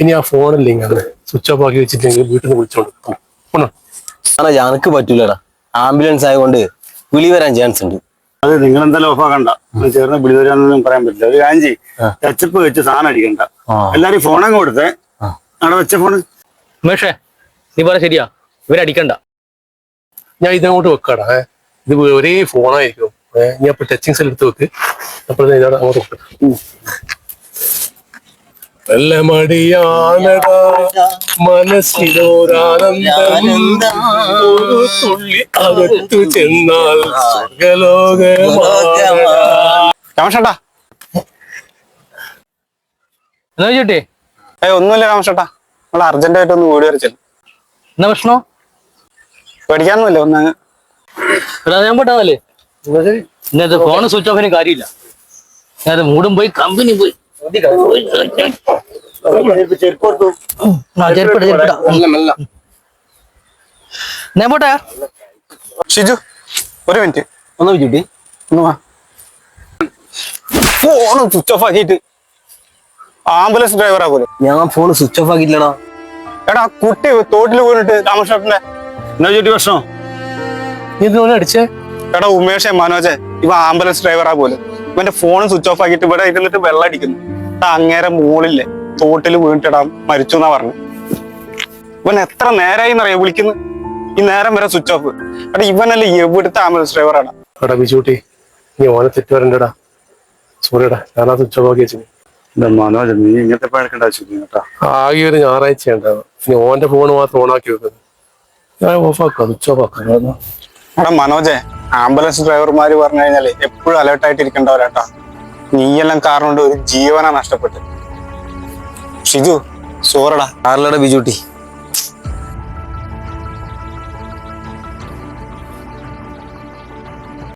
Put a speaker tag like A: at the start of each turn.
A: ഇനി ആ ഫോണല്ലേ ഇങ്ങനെ സ്വിച്ച് ഓഫ് ആക്കി വെച്ചിട്ടെങ്കിൽ വീട്ടിൽ നിന്ന് വിളിച്ചോണ്ട്. പോണോ
B: ആണോ? ഞങ്ങൾക്ക് പറ്റൂലടാ. ആംബുലൻസ് ആയതുകൊണ്ട് വിളി വരാൻ ചാൻസ് ഉണ്ട്.
C: അത് നിങ്ങൾ എന്തായാലും ഓഫാക്കണ്ട ചേർന്ന് വിളി വരാന്നൊന്നും പറയാൻ പറ്റില്ല. ഒരു കാഞ്ചി ടച്ചപ്പ് വെച്ച് സാധനം അടിക്കണ്ട. എല്ലാരും ഫോണങ്ങ് കൊടുത്തേ. അവിടെ വെച്ച ഫോണ്
D: മേഷേ നീ പറ ശരിയാ. ഇവരടിക്കണ്ട
A: ഞാൻ ഇതങ്ങോട്ട് വെക്കാടാ. ഇത് ഒരേ ഫോണായിരിക്കും ഞാൻ ഇപ്പൊ ടച്ചിങ് സെൽ എടുത്ത് വെക്ക്. അങ്ങോട്ട് വെക്കട്ടെ നല്ല ഒരു തുള്ളി അകത്തു ചെന്നാൽ സ്വർഗലോകമാ
C: രാമേഷേട്ടാ
D: എന്നാ ചോട്ടെ?
C: ഏ ഒന്നുമില്ല രാമേഷേട്ടാ നമ്മൾ അർജന്റ് ആയിട്ട് ഒന്ന് ഓടി വരച്ചില്ല
D: എന്നാ പ്രശ്നം?
C: പേടിക്കാനൊന്നുമില്ല ഒന്ന്
D: ഞാൻ പെട്ടാന്നല്ലേ ഇന്നത്തെ ഫോൺ സ്വിച്ച് ഓഫിന് കാര്യമില്ല. ഞാൻ മൂടും പോയി കമ്പനി പോയി. പോട്ടെ?
C: ഷിജു ഒരു മിനിറ്റ്.
B: ഒന്ന് വിളിച്ചിട്ട്
C: ഒന്ന് വാ. ഫോൺ സ്വിച്ച് ഓഫ് ആക്കിയിട്ട്. ആംബുലൻസ് ഡ്രൈവറാ പോലെ.
B: ഞാൻ ഫോൺ സ്വിച്ച് ഓഫ് ആക്കിയില്ലടാ
C: എടാ കുട്ടി തോട്ടിൽ പോയിട്ട് രാമേഷേട്ടന്റെ എന്നാ ചുറ്റി പ്രശ്നം?
A: നീ ഇത് അടിച്ചേ?
C: എടാ ഉമേഷേ മനോജേ ഇവ ആംബുലൻസ് ഡ്രൈവറാ പോലും. ഇവന്റെ ഫോൺ സ്വിച്ച് ഓഫ് ആക്കിയിട്ട് ഇവിടെ ഇരുന്നിട്ട് വെള്ളം അടിക്കുന്നു. അങ്ങേരെ മുകളില്ലേ തോട്ടിൽ വീണ്ടിടാം മരിച്ചു എന്നാ പറഞ്ഞു. ഇവൻ എത്ര നേരായി എന്നറിയാം വിളിക്കുന്നു? ഈ നേരം വരെ സ്വിച്ച് ഓഫ് അവിടെ ഇവനല്ലേ എവിടുത്തെ ആംബുലൻസ് ഡ്രൈവറാണ്
A: എടാ ബിജൂട്ടി നീ ഓനെ തെറ്റ് വരണ്ടടാ സോറിയടാ ഞാൻ ആ സ്വിച്ച് ഓഫ് ആക്കി വെച്ചു
C: മനോജ് നീ ഇങ്ങനത്തെ പഴക്കേണ്ട ആവശ്യമില്ല കേട്ടോ.
A: ആകെ ഒരു ഞായറാഴ്ച ഉണ്ടാവും. ഓന്റെ ഫോൺ മാത്രം ഓണാക്കി വെക്കുന്നത്. ഞാൻ ഓഫ് ആക്കാം സ്വിച്ച് ഓഫ് ആക്കാം.
C: എടാ മനോജെ ആംബുലൻസ് ഡ്രൈവർമാര് പറഞ്ഞു കഴിഞ്ഞാൽ എപ്പോഴും അലേർട്ടായിട്ട് ഇരിക്കേണ്ടവരാട്ടാ നീയെല്ലാം കാരണം ഒരു ജീവനാ നഷ്ടപ്പെട്ടത്. ഷിജു സോറടാ.
B: ആറിലടാ ബിജുട്ടി.